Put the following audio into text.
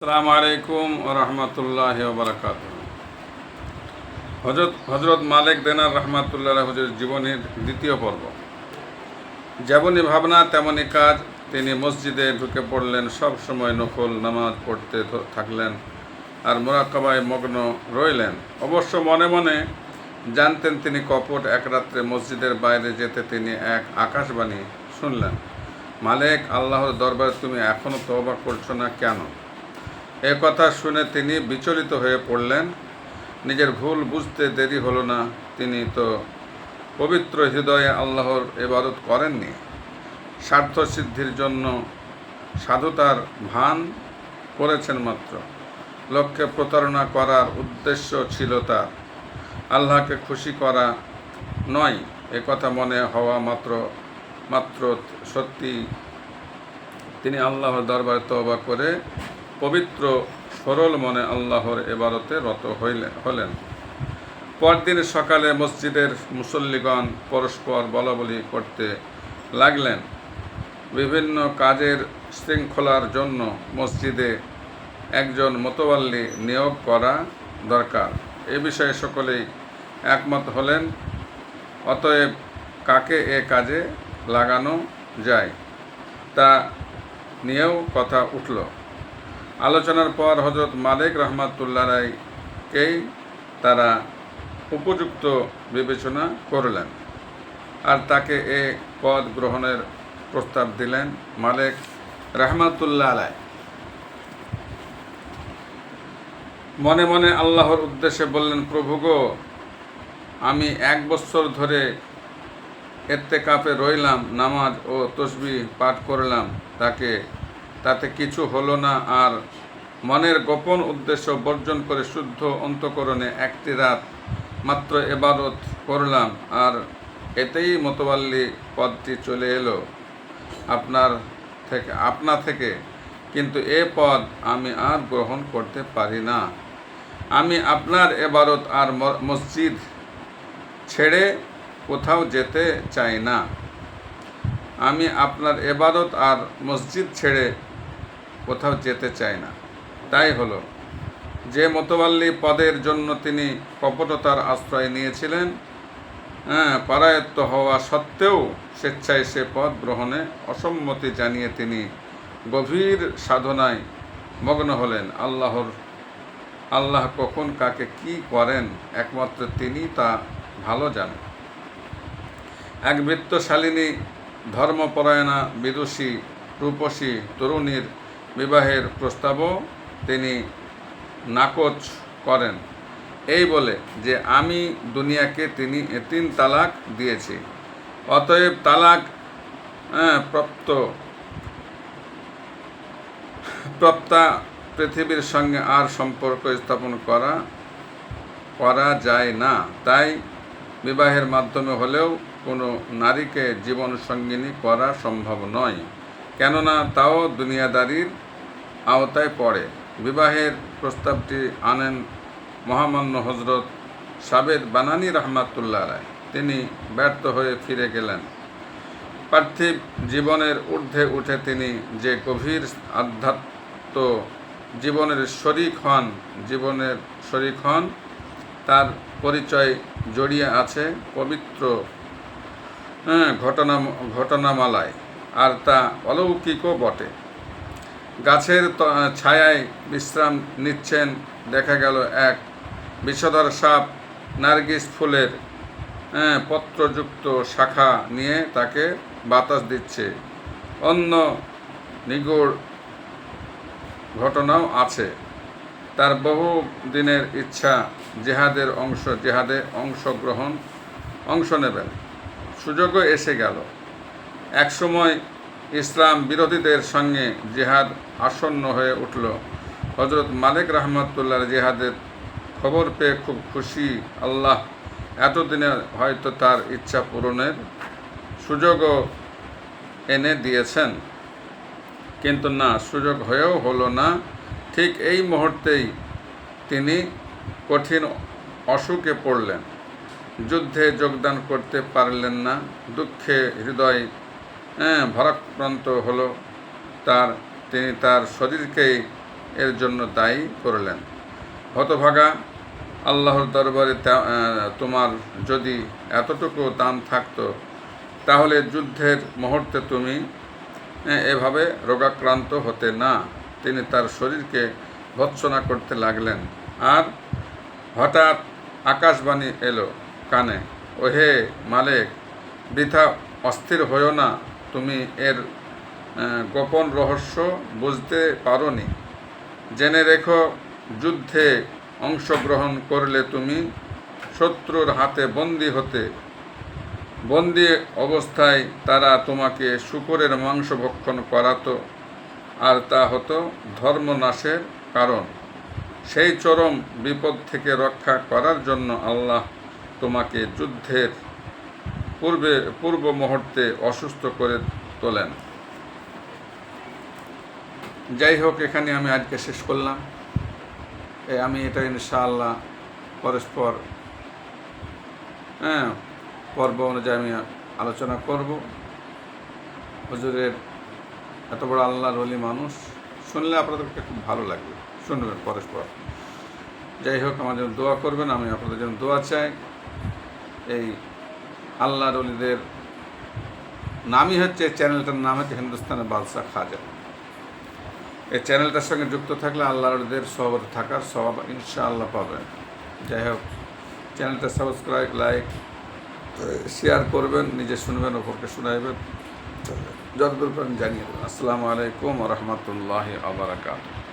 আসসালামু আলাইকুম রহমতুল্লাহ বারকাত হজরত হজরত মালিক দেনার রহমাতুল্লাহ হুজুর জীবনের দ্বিতীয় পর্ব। যেমনই ভাবনা, তেমনই কাজ, তিনি মসজিদে ঢুকে পড়লেন, সব সময় নফল নামাজ পড়তে থাকলেন আর মোরাকাবায় মগ্ন রইলেন। অবশ্য মনে মনে জানতেন তিনি কপট, এক রাত্রে মসজিদের বাইরে যেতে তিনি এক আকাশবাণী শুনলেন। মালিক, আল্লাহর দরবারে তুমি এখনও তওবা করছ না কেন? এ কথা শুনে তিনি বিচলিত হয়ে পড়লেন। নিজের ভুল বুঝতে দেরি হলো না। তিনি তো পবিত্র হৃদয়ে আল্লাহর এবাদত করেননি। স্বার্থ সিদ্ধির জন্য সাধুতার ভান করেছেন মাত্র। লক্ষ্যে প্রতারণা করার উদ্দেশ্য ছিল তার। আল্লাহকে খুশি করা নয়, এ কথা মনে হওয়া মাত্র মাত্র সত্যি। তিনি আল্লাহর দরবারে তওবা করে পবিত্র, সরল মনে আল্লাহর এবারতে রত হইলেন হলেন। পরদিন সকালে মসজিদের মুসল্লিগণ পরস্পর বলাবলি করতে লাগলেন। বিভিন্ন কাজের শৃঙ্খলার জন্য মসজিদে একজন মোতোয়াল্লি নিয়োগ করা দরকার। এ বিষয়ে সকলেই একমত হলেন, অতএব কাকে এ কাজে লাগানো যায় তা নিয়েও কথা উঠল। আলোচনার পর হজরত মালিক রহমাতুল্লাহ রায়কেই তারা উপযুক্ত বিবেচনা করলেন আর তাকে এ পদ গ্রহণের প্রস্তাব দিলেন মালিক রহমাতুল্লাহ আলাই মনে মনে আল্লাহর উদ্দেশ্যে বললেন, প্রভু গো, আমি এক বছর ধরে এতে কাপে রইলাম, নামাজ ও তসবি পাঠ করলাম, তাকে তাতে কিছু হলো না আর মনের গোপন উদ্দেশ্য বর্জন করে শুদ্ধ অন্তকরণে একটি রাত মাত্র এবারত করলাম আর এতেই মোতবাল্লি পদটি চলে এলো। আপনার থেকে আপনা থেকে। কিন্তু এ পদ আমি আর গ্রহণ করতে পারি না। আমি আপনার এবারত আর মসজিদ ছেড়ে কোথাও যেতে চাই না। আমি আপনার এবারত আর মসজিদ ছেড়ে কোথাও যেতে চায় না। তাই হলো, যে মতবাল্লি পদের জন্য তিনি কপটতার আশ্রয় নিয়েছিলেন হ্যাঁ পরায়ত্ত হওয়া সত্ত্বেও স্বেচ্ছায় সে পদ গ্রহণে অসম্মতি জানিয়ে তিনি গভীর সাধনায় মগ্ন হলেন। আল্লাহর, আল্লাহ কখন কাকে কি করেন, একমাত্র তিনি তা ভালো জানেন। এক বৃত্তশালিনী ধর্মপরায়ণা, বিদুষী, রূপসী, তরুণীর বিবাহের প্রস্তাবও তিনি নাকচ করেন। এই বলে যে, আমি দুনিয়াকে তিনি তিন তালাক দিয়েছি। অতএব তালাক প্রাপ্ত, প্রাপ্তা পৃথিবীর সঙ্গে আর সম্পর্ক স্থাপন করা করা যায় না। তাই বিবাহের মাধ্যমে হলেও কোনো নারীকে জীবন সঙ্গিনী করা সম্ভব নয়। কেননা তাও দুনিয়াদারির আওতায় পড়ে। বিবাহের প্রস্তাবটি আনেন মহামান্য হজরত সাবেদ বানানি রহমাতুল্লাহ রায় তিনি ব্যর্থ হয়ে ফিরে গেলেন। পার্থিব জীবনের ঊর্ধ্বে উঠে তিনি যে গভীর আধ্যাত্ম জীবনের শরিক হন জীবনের শরিক হন তার পরিচয় জড়িয়ে আছে পবিত্র হ্যাঁ, ঘটনা ঘটনামালায়। আর তা অলৌকিকও বটে। গাছের ছায়ায় বিশ্রাম নিচ্ছেন দেখা গেল এক বিষধর সাপ নার্গিস ফুলের হ্যাঁ, পত্রযুক্ত শাখা নিয়ে তাকে বাতাস দিচ্ছে। অন্য নিগুড় ঘটনাও আছে। তার বহু দিনের ইচ্ছা জেহাদের অংশ জেহাদে অংশগ্রহণ অংশ নেবেন। সুযোগও এসে গেল। একসময় ইসলাম বিরোধীদের সঙ্গে জেহাদ আসন্ন হয়ে উঠল। হজরত মালিক রহমতুল্লাহ জেহাদের খবর পেয়ে খুব খুশি আল্লাহ। এতদিনে হয়তো তার ইচ্ছা পূরণের সুযোগও এনে দিয়েছেন। কিন্তু না, সুযোগ হয়েও হলো না। ঠিক এই মুহূর্তেই তিনি কঠিন অসুখে পড়লেন। যুদ্ধে যোগদান করতে পারলেন না। দুঃখে হৃদয় হ্যাঁ, ভারাক্রান্ত হলো। তার তিনি তার শরীরকেই এর জন্য দায়ী করলেন। হতভাগা আল্লাহর দরবারে তোমার যদি এতটুকু দান থাকতো তাহলে যুদ্ধের মুহূর্তে তুমি এভাবে রোগাক্রান্ত হতে না। তিনি তার শরীরকে ভৎসনা করতে লাগলেন। আর হঠাৎ আকাশবাণী এলো কানে ওহে মালেক বৃথা অস্থির হয়েও না। তুমি এর গোপন রহস্য বুঝতে পারোনি। জেনে রেখো, যুদ্ধে অংশগ্রহণ করলে তুমি শত্রুর হাতে বন্দী হতে। বন্দি অবস্থায় তারা তোমাকে শুকরের মাংস ভক্ষণ করাতো, আর তা হতো ধর্মনাশের কারণ। সেই চরম বিপদ থেকে রক্ষা করার জন্য আল্লাহ তোমাকে যুদ্ধের পূর্বে, পূর্ব মুহূর্তে অসুস্থ করে তোলেন। যাই হোক, এখানে আমি আজকে শেষ করলাম। আমি এটা ইনশাআল্লাহ পরস্পর হ্যাঁ পর্ব অনুযায়ী আমি আলোচনা করব। হুজুরের এত বড় আল্লাহর অলি মানুষ, শুনলে আপনাদেরকে খুব ভালো লাগবে। শুনবেন পরস্পর। যাই হোক, আমার জন্য দোয়া করবেন, আমি আপনাদের জন্য দোয়া চাই। এই আল্লাহর অলিদের নামই হচ্ছে চ্যানেলটার নাম হচ্ছে হিন্দুস্তানের বাদশাহ খাজা। এই চ্যানেলটার সঙ্গে যুক্ত থাকলে আল্লাহরদের সহবত থাকার স্বভাব ইনশাআল্লাহ পাবেন। যাই হোক, চ্যানেলটা সাবস্ক্রাইব, লাইক, শেয়ার করবেন, নিজে শুনবেন ওপরকে শোনাইবেন। যতদূর পারেন জানিয়ে দেবেন। আসসালামু আলাইকুম রহমতুল্লাহ আবরাকাত